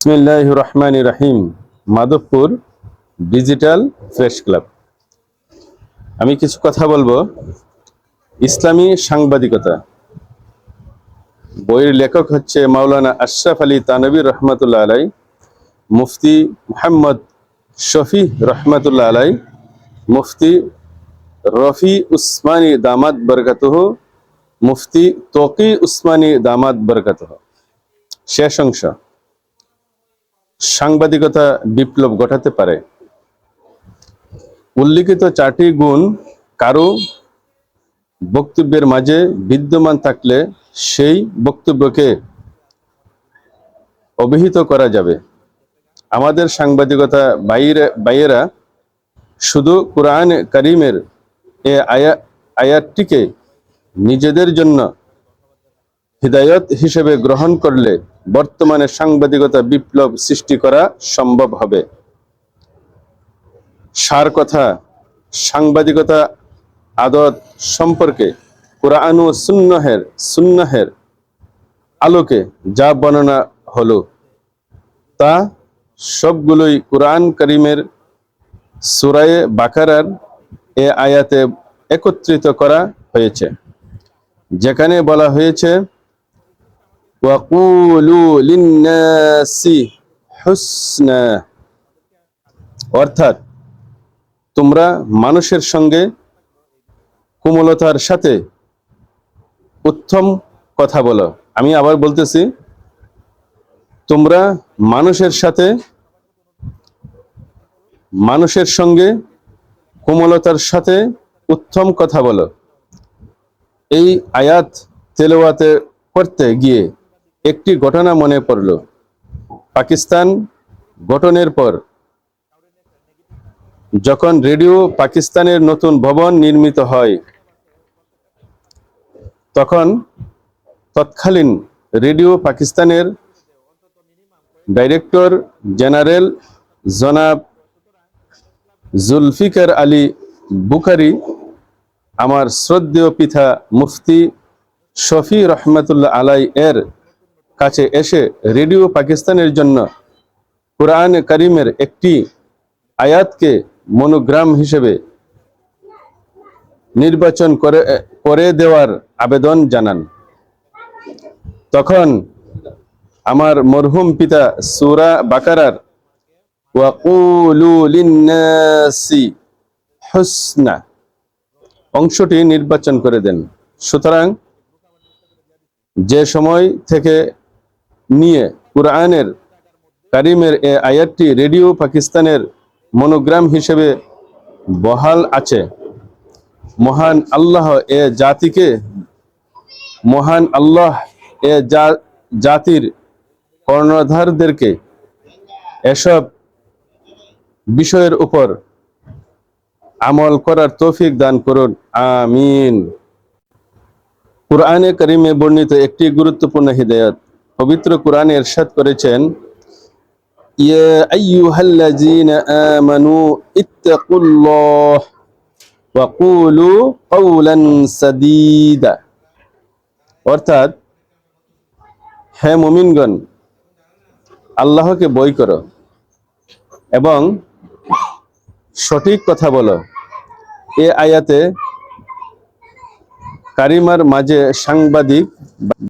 বিসমিল্লাহ রহমান রাহিম মাধবপুর ডিজিটাল প্রেস ক্লাব। আমি কিছু কথা বলব। ইসলামী সাংবাদিকতা। বইয়ের লেখক হচ্ছে মাওলানা আশরাফ আলী তানবী আলাই, মুফতি মোহাম্মদ শফি রহমতুল্লাহ আলাই, মুফতি রফি উসমানী দামাত বরকাতহ, মুফতি তকি উসমানী দামাত বরকাতহ। শেষ অংশ। সাংবাদিকতা বিপ্লব ঘটাতে পারে। উল্লিখিত চারটি গুণ কারও বক্তব্যের মাঝে বিদ্যমান থাকলে সেই বক্তব্যকে অভিহিত করা যাবে। আমাদের সাংবাদিকতা বাইরে, বাইয়েরা শুধু কোরআন করিমের এ আয়া, আয়াতটিকে নিজেদের জন্য হিদায়ত হিসেবে গ্রহণ করলে বর্তমানে সাংবাদিকতা বিপ্লব সৃষ্টি করা সম্ভব হবে। সার কথা, সাংবাদিকতা আদত সম্পর্কে কোরআন ও সুন্নহের সুন্নহের আলোকে যা বর্ণনা হলো, তা সবগুলোই কোরআন করিমের সুরায়ে বাকারার এ আয়াতে একত্রিত করা হয়েছে। যেখানে বলা হয়েছে ওয়াকুলু অর্থাৎ, তোমরা মানুষের সঙ্গে কোমলতার সাথে উত্তম কথা বলো। আমি আবার বলতেছি, তোমরা মানুষের সাথে, মানুষের সঙ্গে কোমলতার সাথে উত্তম কথা বলো। এই আয়াত তেলোয়াতে করতে গিয়ে একটি ঘটনা মনে পড়ল। পাকিস্তান গঠনের পর, যখন রেডিও পাকিস্তানের নতুন ভবন নির্মিত হয়, তখন তৎকালীন রেডিও পাকিস্তানের ডাইরেক্টর জেনারেল জনাব জুলফিকার আলী বুখারি, আমার শ্রদ্ধেয় পিতা মুফতি শফি রহমতুল্লাহ আলাই এর কাছে এসে রেডিও পাকিস্তানের জন্য কোরআন করিমের একটি আয়াতকে মনোগ্রাম হিসেবে নির্বাচন করে করে দেওয়ার আবেদন জানান। তখন আমার মরহুম পিতা সুরা বাকারার হুসনা অংশটি নির্বাচন করে দেন। সুতরাং যে সময় থেকে নিয়ে কোরআনের, কারিমের এ আয়াতটি রেডিও পাকিস্তানের মনোগ্রাম হিসেবে বহাল আছে। মহান আল্লাহ এ জাতিকে, মহান আল্লাহ এ জাতির কর্ণধারদেরকে এসব বিষয়ের উপর আমল করার তৌফিক দান করুন। আমিন। কোরআনে করিমে বর্ণিত একটি গুরুত্বপূর্ণ হৃদয়ত। পবিত্র কোরআনে এরশাদ করেছেন, ইয়া আইয়ুহাল্লাযীনা আমানু ইত্তাকুল্লাহ ওয়া কুলু কাওলান সাদীদা। অর্থাৎ, হে মুমিনগণ, আল্লাহকে বই করো এবং সঠিক কথা বলো। এ আয়াতে কারিমার মাঝে সাংবাদিক